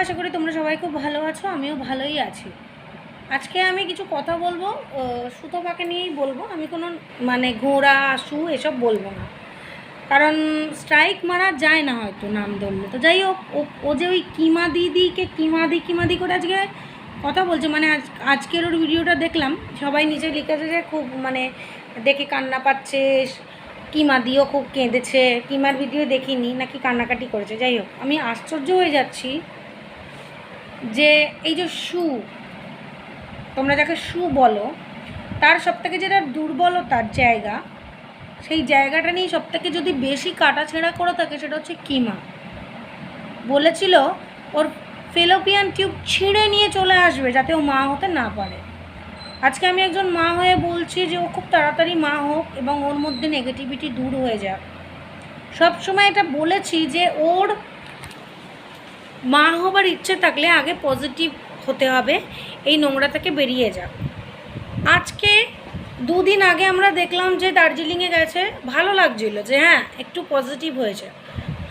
আশা করি তোমরা সবাই খুব ভালো আছো আমিও ভালোই আছি। আজকে আমি কিছু কথা বলব আহ, সুতপাকে নিয়েই বলব আমি কোনো মানে ঘোড়া শু এসব বলব না। কারণ স্ট্রাইক মারা যায় না হয়তো নাম ধরলে তো যাই হোক ও- যে ওই কিমা দিদিকে কিমাদি কিমাদি করে আজকে কথা বলছে মানে আজ আজকের ওর ভিডিওটা দেখলাম সবাই নিচে লিখেছে যে খুব মানে দেখে কান্না পাচ্ছে কিমা দিও খুব কেঁদেছে কিমার ভিডিও দেখিনি নাকি কান্নাকাটি করেছে। যাই হোক আমি আশ্চর্য হয়ে যাচ্ছি। যে এই যে শু, তোমরা যাকে শু বলো, তার সবথেকে যেটা দুর্বলতার জায়গা, সেই জায়গাটা নিয়ে সবথেকে যদি বেশি কাটাছেঁড়া করে থাকে সেটা হচ্ছে কিমা। বলেছিল, ওর ফেলোপিয়ান টিউব ছিঁড়ে নিয়ে চলে আসবে যাতে ও মা হতে না পারে। আজকে আমি একজন মা হয়ে বলছি যে ও খুব তাড়াতাড়ি মা হোক এবং ওর মধ্যে নেগেটিভিটি দূর হয়ে যাক। সবসময় এটা বলেছি যে ওর মা হবার ইচ্ছে থাকলে আগে পজিটিভ হতে হবে, এই নোংরা থেকে বেরিয়ে যাক আজকে দুদিন আগে আমরা দেখলাম যে দার্জিলিংয়ে গেছে, ভালো লাগছিল যে হ্যাঁ একটু পজিটিভ হয়েছে।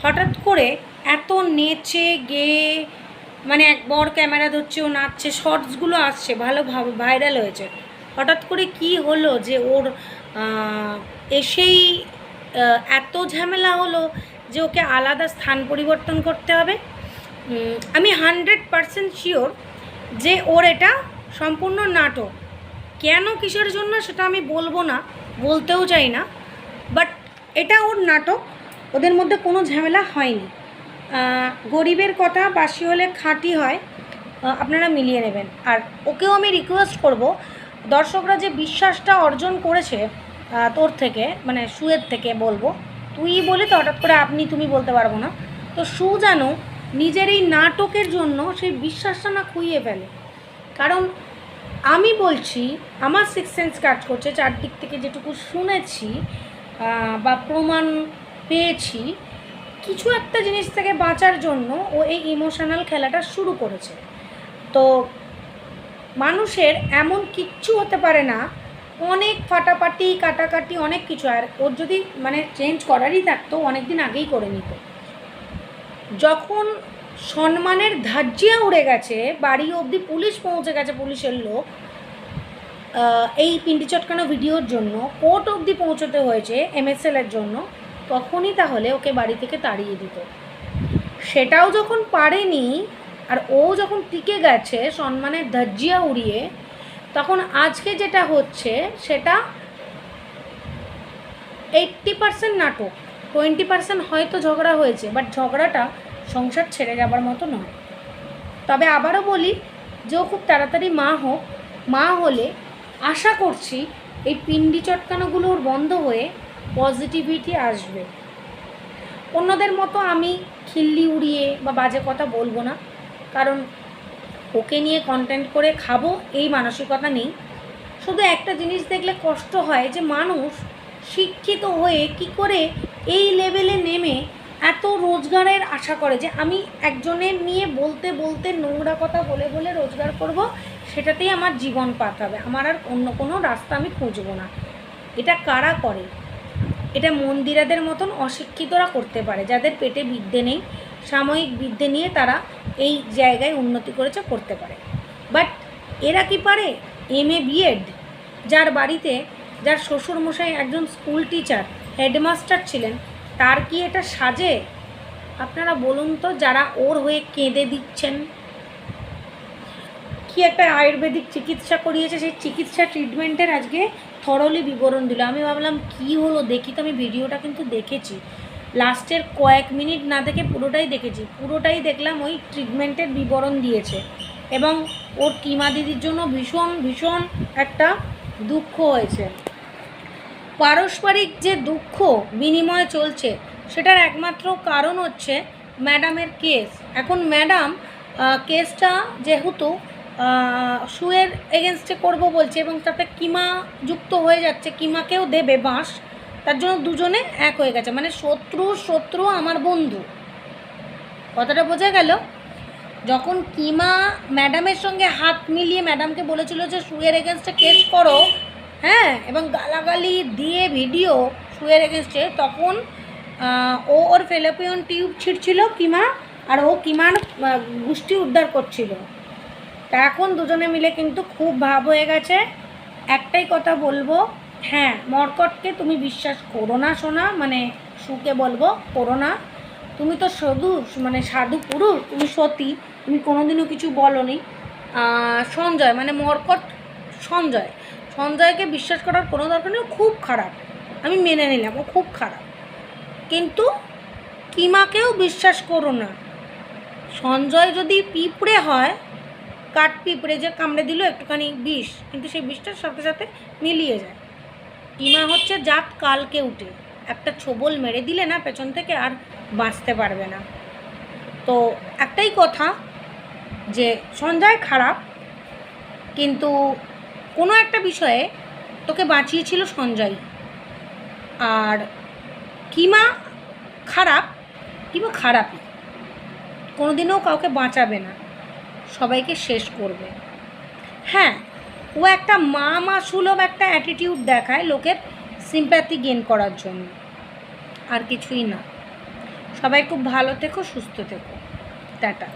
হঠাৎ করে এত নেচে গেয়ে মানে একবার ক্যামেরা ধরছে, ও নাচছে শর্টসগুলো আসছে, ভালো ভাইরাল হয়েছে। হঠাৎ করে কি হলো যে ওর এসেই এত ঝামেলা হলো যে ওকে আলাদা স্থান পরিবর্তন করতে হবে। আমি হান্ড্রেড পারসেন্ট শিওর যে ওর এটা সম্পূর্ণ নাটক। কেন, কিসের জন্য, সেটা আমি বলব না, বলতেও চাই না। বাট এটা ওর নাটক, ওদের মধ্যে কোনো ঝামেলা হয়নি। গরিবের কথা, বাসি হলে খাঁটি হয় আপনারা মিলিয়ে নেবেন। আর ওকেও আমি রিকোয়েস্ট করব, দর্শকরা যে বিশ্বাসটা অর্জন করেছে তোর থেকে মানে সুয়ের থেকে বলব, তুই বলে তো হঠাৎ করে আপনি, তুমি বলতে পারব না। তো সু যেন নিজের এই নাটকের জন্য সেই বিশ্বাসটা না খুইয়ে ফেলে। কারণ আমি বলছি, আমার সিক্স সেন্স কাজ করছে, চারদিক থেকে যেটুকু শুনেছি বা প্রমাণ পেয়েছি, কিছু একটা জিনিস থেকে বাঁচার জন্য ও এই ইমোশনাল খেলাটা শুরু করেছে। তো মানুষের এমন কিচ্ছু হতে পারে না, অনেক ফাটাফাটি, কাটাকাটি, অনেক কিছু। আর ওর যদি মানে চেঞ্জ করারই থাকতো অনেক দিন আগেই করে নিত। যখন সম্মানের ধাজ্জিয়া উড়ে গেছে, বাড়ি অবধি পুলিশ পৌঁছে গেছে পুলিশের লোক এই পিন্ডি চটকানো ভিডিওর জন্য, কোর্ট অবধি পৌঁছতে হয়েছে এমএসএলের জন্য, তখনই তাহলে ওকে বাড়ি থেকে তাড়িয়ে দিত। সেটাও যখন পারেনি, আর ও যখন টিকে গেছে সম্মানের ধাজ্জিয়া উড়িয়ে, তখন আজকে যেটা হচ্ছে, সেটা এইট্টি পার্সেন্ট নাটক। টোয়েন্টি পার্সেন্ট হয়তো ঝগড়া হয়েছে বাট ঝগড়াটা সংসার ছেড়ে যাবার মতো নয়। তবে আবারও বলি, যে ও খুব তাড়াতাড়ি মা হোক, মা হলে আশা করছি এই পিন্ডি চটকানোগুলোর বন্ধ হয়ে পজিটিভিটি আসবে। অন্যদের মতো আমি খিল্লি উড়িয়ে বা বাজে কথা বলব না, কারণ ওকে নিয়ে কন্টেন্ট করে খাব, এই মানসিকতা নেই। শুধু একটা জিনিস দেখলে কষ্ট হয় যে মানুষ শিক্ষিত হয়ে কি করে এই লেভেলে নেমে এত রোজগারের আশা করে যে আমি একজনের নিয়ে বলতে বলতে নোংরা কথা বলে বলে রোজগার করব, সেটাতেই আমার জীবন পাঠাবে। আমার আর অন্য কোনো রাস্তা আমি খুঁজবো না। এটা কারা করে? এটা মন্দিরাদের মতন অশিক্ষিতরা করতে পারে, যাদের পেটে বিদ্যে নেই, সাময়িক বিদ্যে নিয়ে তারা এই জায়গায় উন্নতি করেছে, করতে পারে। বাট এরা কি পারে? এম এ বিএড যার বাড়িতে যার শ্বশুরমশাই একজন স্কুল টিচার হেডমাস্টার ছিলেন, তার কি এটা সাজে? আপনারা বলুন তো, যারা ওর হয়ে কেঁদে দিচ্ছেন। কি একটা আয়ুর্বেদিক চিকিৎসা করিয়েছে, সেই চিকিৎসা ট্রিটমেন্টের আজকে থরলি বিবরণ দিল। আমি ভাবলাম, কি হলো? দেখি তো, আমি ভিডিওটা কিন্তু দেখেছি। লাস্টের কয়েক মিনিট না দেখে পুরোটাই দেখেছি। পুরোটাই দেখলাম ওই ট্রিটমেন্টের বিবরণ দিয়েছে। এবং ওর কিমা দিদির জন্য ভীষণ ভীষণ একটা দুঃখ হয়েছে। পারস্পরিক যে দুঃখ বিনিময় চলছে, সেটার একমাত্র কারণ হচ্ছে ম্যাডামের কেস। এখন ম্যাডাম কেসটা যেহেতু সুয়ের এগেনস্টে করব বলছে এবং তাতে কিমা যুক্ত হয়ে যাচ্ছে, কিমাকেও দেবে বাঁশ, তার জন্য দুজনে এক হয়ে গেছে। মানে শত্রু শত্রু আমার বন্ধু। কথাটা বোঝা গেল? যখন কিমা ম্যাডামের সঙ্গে হাত মিলিয়ে ম্যাডামকে বলেছিল যে সুয়ের এগেনস্টে কেস করো হ্যাঁ এবং গালাগালি দিয়ে ভিডিও শুয়ে রেখেছে, তখন ও ওর ফেলোপিয়ন টিউব ছিঁড়ছিল কিমা, আর ও কিমার গোষ্ঠী উদ্ধার করছিল। তা এখন দুজনে মিলে কিন্তু খুব ভাব হয়ে গেছে। একটাই কথা বলব হ্যাঁ মর্কটকে তুমি বিশ্বাস করো না শোনা মানে সুকে বলব, করো না। তুমি তো সাধু মানে সাধু পুরুষ, তুমি সতী, তুমি কোনোদিনও কিছু বলনি। সঞ্জয় মানে মর্কট সঞ্জয়। সঞ্জয়কে বিশ্বাস করার কোনো দরকার নেই খুব খারাপ। আমি মেনে নিলাম, ও খুব খারাপ। কিন্তু কিমাকেও বিশ্বাস করো না। সঞ্জয় যদি পিঁপড়ে হয়, কাঠ পিঁপড়ে যে কামড়ে দিল একটুখানি বিষ, কিন্তু সেই বিষটার সাথে সাথে মিলিয়ে যায়। কিমা হচ্ছে জাত কালকে উঠে। একটা ছোবল মেরে দিলে না পেছন থেকে আর বাঁচতে পারবে না। তো একটাই কথা যে, সঞ্জয় খারাপ, কিন্তু কোনো একটা বিষয়ে তোকে বাঁচিয়েছিল সঞ্জয়। আর কিমা খারাপ, কিমা খারাপই। কোনোদিনও কাউকে বাঁচাবে না। সবাইকে শেষ করবে। হ্যাঁ ও একটা মা মা সুলভ একটা অ্যাটিটিউড দেখায় লোকের সিম্প্যাথি গেন করার জন্য। আর কিছুই না। সবাই খুব ভালো থেকো, সুস্থ থেকো। টাটা।